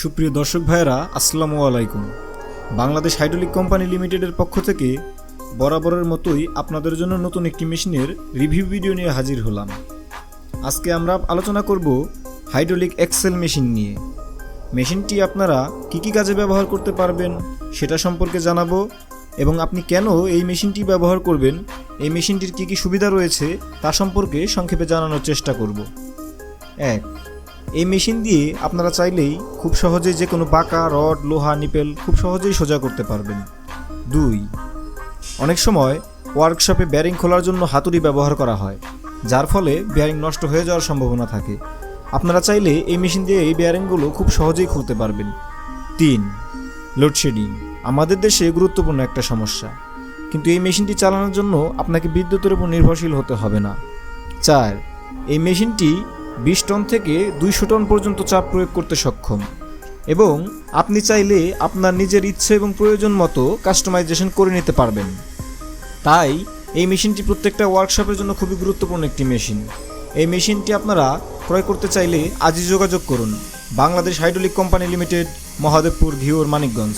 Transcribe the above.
সুপ্রিয় দর্শক ভাইয়েরা, আসসালামু আলাইকুম। বাংলাদেশ হাইড্রোলিক কোম্পানি লিমিটেডের পক্ষ থেকে বরাবরের মতোই আপনাদের জন্য নতুন একটি মেশিনের রিভিউ ভিডিও নিয়ে হাজির হলাম। আজকে আমরা আলোচনা করব হাইড্রোলিক এক্সেল মেশিন নিয়ে। মেশিনটি আপনারা কী কী কাজে ব্যবহার করতে পারবেন সেটা সম্পর্কে জানাব এবং আপনি কেন এই মেশিনটি ব্যবহার করবেন, এই মেশিনটির কী কী সুবিধা রয়েছে তা সম্পর্কে সংক্ষেপে জানানোর চেষ্টা করব। এক এই মেশিন দিয়ে আপনারা চাইলেই খুব সহজেই যে কোনো বাঁকা, রড, লোহা, নিপেল খুব সহজেই সোজা করতে পারবেন। দুই, অনেক সময় ওয়ার্কশপে ব্যারিং খোলার জন্য হাতুড়ি ব্যবহার করা হয়, যার ফলে ব্যারিং নষ্ট হয়ে যাওয়ার সম্ভাবনা থাকে। আপনারা চাইলে এই মেশিন দিয়ে এই ব্যারিংগুলো খুব সহজেই খুলতে পারবেন। তিন, লোডশেডিং। আমাদের দেশে গুরুত্বপূর্ণ একটা সমস্যা, কিন্তু এই মেশিনটি চালানোর জন্য আপনাকে বিদ্যুতের উপর নির্ভরশীল হতে হবে না। চার, এই মেশিনটি বিশ টন থেকে দুইশো টন পর্যন্ত চাপ প্রয়োগ করতে সক্ষম। এবং আপনি চাইলে আপনার নিজের ইচ্ছে এবং প্রয়োজন মতো কাস্টমাইজেশন করে নিতে পারবেন। তাই এই মেশিনটি প্রত্যেকটা ওয়ার্কশপের জন্য খুবই গুরুত্বপূর্ণ একটি মেশিন। এই মেশিনটি আপনারা ক্রয় করতে চাইলে আজই যোগাযোগ করুন। Bangladesh hydraulic company limited, Mahadebpur, Ghior, Manikganj.